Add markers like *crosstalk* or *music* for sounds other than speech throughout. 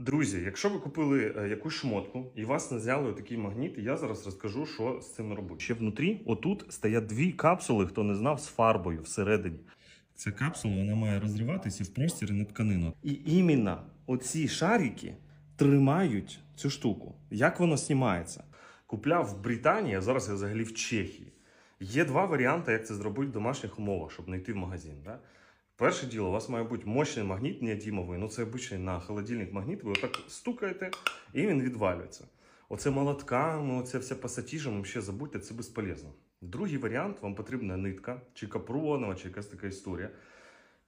Друзі, якщо ви купили е, якусь шмотку і вас не зняли такий магніт, я зараз розкажу, що з цим робити. Ще внутрі, отут стоять дві капсули, хто не знав, з фарбою всередині. Ця капсула вона має розриватися в простір на тканину. І іменно оці шарики тримають цю штуку. Як воно знімається? Купляв в Британії, а зараз я взагалі в Чехії. Є два варіанти, як це зробити в домашніх умовах, щоб не йти в магазин. Да? Перше діло, у вас має бути мощний магніт неодімовий. Ну це обичний на холодильник магніт. Ви отак стукаєте, і він відвалюється. Оце молотками, оце все пасатіжем, ще забудьте, це безполезно. Другий варіант вам потрібна нитка, чи капронова, чи якась така історія.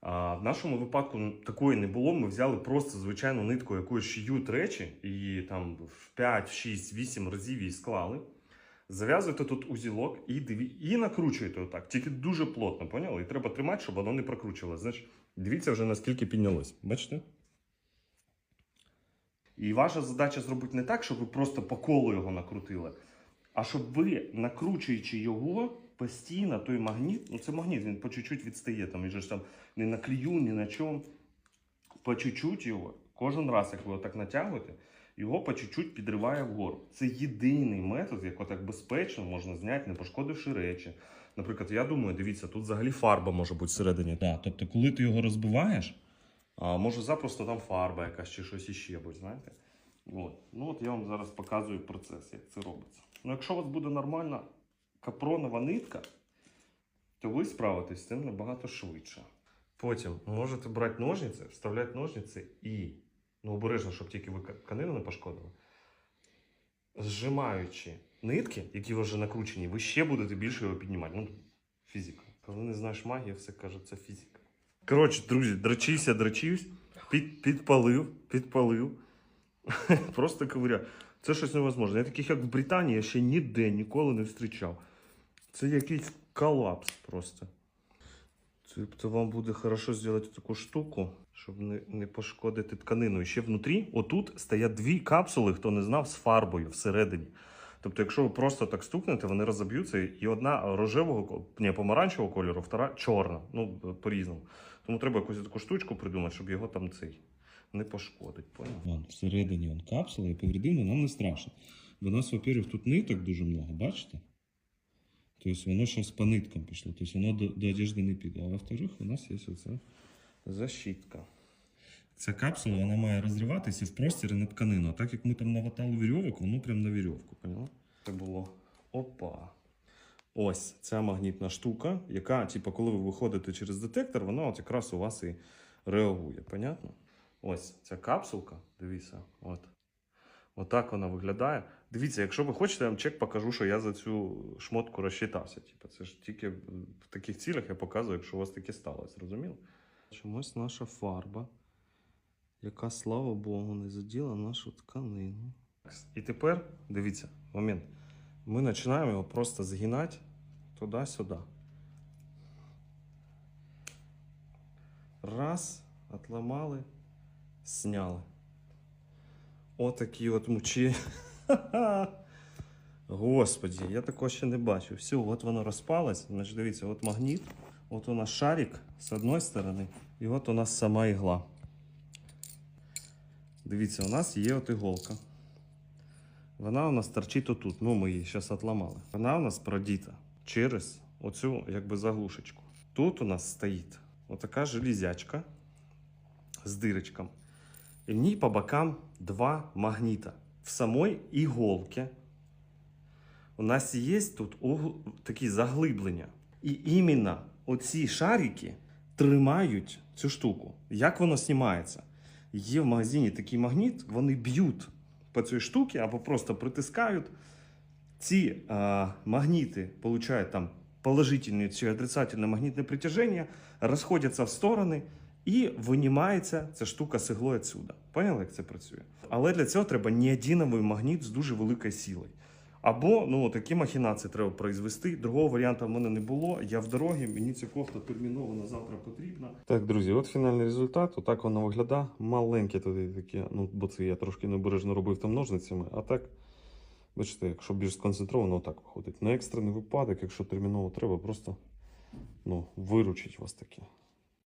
А в нашому випадку такої не було. Ми взяли просто звичайну нитку, якою шиють речі, і там в 5, 6, 8 разів її склали. Зав'язуєте тут узілок і диві... і накручуєте отак. Тільки дуже плотно, поняли? І треба тримати, щоб воно не прокручувалося. Значить, дивіться вже наскільки піднялось. Бачите? І ваша задача зробити не так, щоб ви просто по колу його накрутили, а щоб ви, накручуючи його, постійно той магніт, ну це магніт, він по чуть-чуть відстає, там, він же ж там не на клею, ні на чому. По чуть-чуть його, кожен раз, як ви отак натягуєте, його по чуть-чуть підриває вгору. Це єдиний метод, як отак безпечно можна зняти, не пошкодивши речі. Наприклад, я думаю, дивіться, тут взагалі фарба може бути всередині. Да, тобто, коли ти його розбиваєш, а може запросто там фарба якась чи щось іще будь, знаєте? От. Ну от я вам зараз показую процес, як це робиться. Ну, якщо у вас буде нормальна капронова нитка, то ви справитесь з цим набагато швидше. Потім можете брати ножниці, вставляти ножниці і, ну обережно, щоб тільки ви тканину не пошкодили. Зжимаючи нитки, які вже накручені, ви ще будете більше його піднімати. Ну, фізика. Коли не знаєш магії, все каже, це фізика. Коротше, друзі, дрочився, дрочився, під, підпалив, підпалив. *laughs* Просто ковиря. Це щось невозможне. Я таких, як в Британії, я ще ніде ніколи не зустрічав. Це якийсь колапс просто. Тобто вам буде хорошо зробити таку штуку, щоб не, не пошкодити тканину. І ще внутрі, отут стоять дві капсули, хто не знав, з фарбою всередині. Тобто, якщо ви просто так стукнете, вони розоб'ються, і одна рожевого, ні, помаранчевого кольору, втора чорна. Ну, по-різному. Тому треба якусь таку штучку придумати, щоб його там цей не пошкодить. Поняв? Вон, всередині вон капсула і повредимо нам не страшно. Бо у нас, во-первых, тут ниток дуже много, бачите? Тобто воно зараз по ниткам пішло, тобто воно до, до одежди не піде. А во-вторых, у нас є оце. Защитка. Ця капсула вона має розриватися в простір на тканину. А так як ми там наватали вірьовок, воно прям на вірьовку. Поняла? Це було. Опа. Ось ця магнітна штука, яка, типу, коли ви виходите через детектор, вона от якраз у вас і реагує. Понятно? Ось ця капсулка, дивіться, от. Отак вона виглядає. Дивіться, якщо ви хочете, я вам чек покажу, що я за цю шмотку розчитався. Типу, це ж тільки в таких цілях я показую, якщо у вас таке сталося, зрозуміло? Чомусь наша фарба, яка, слава Богу, не заділа нашу тканину. І тепер, дивіться, момент. Ми починаємо його просто згинати туди-сюди. Раз, отламали, сняли. Отакі от мучі. *laughs* Господі, я такого ще не бачив. Все, от воно розпалось. Значить, дивіться, от магніт, от у нас шарик з одної сторони, і от у нас сама ігла. Дивіться, у нас є от іголка. Вона у нас торчить отут. Ну, ми її зараз отламали. Вона у нас продіта через оцю якби заглушечку. Тут у нас стоїть отака железячка з дирочком. І в ній по бокам два магніта. В самій іголці у нас є тут такі заглиблення. І іменно оці шарики тримають цю штуку. Як воно знімається? Є в магазині такий магніт, вони б'ють по цій штуці або просто притискають. Ці а, магніти получають там положительне чи отрицательне магнітне притяження, розходяться в сторони і винімається ця штука з іглою відсюди. Поняли, як це працює? Але для цього треба неодиновий магніт з дуже великою силою. Або ну такі махінації треба произвести. Другого варіанту в мене не було. Я в дорогі, мені ця кофта терміново на завтра потрібна. Так, друзі, от фінальний результат. Отак воно виглядає. Маленьке туди таке, ну бо це я трошки необережно робив там ножницями. А так, бачите, якщо більш сконцентровано, отак виходить. На екстрений випадок, якщо терміново треба, просто ну, виручить вас таке.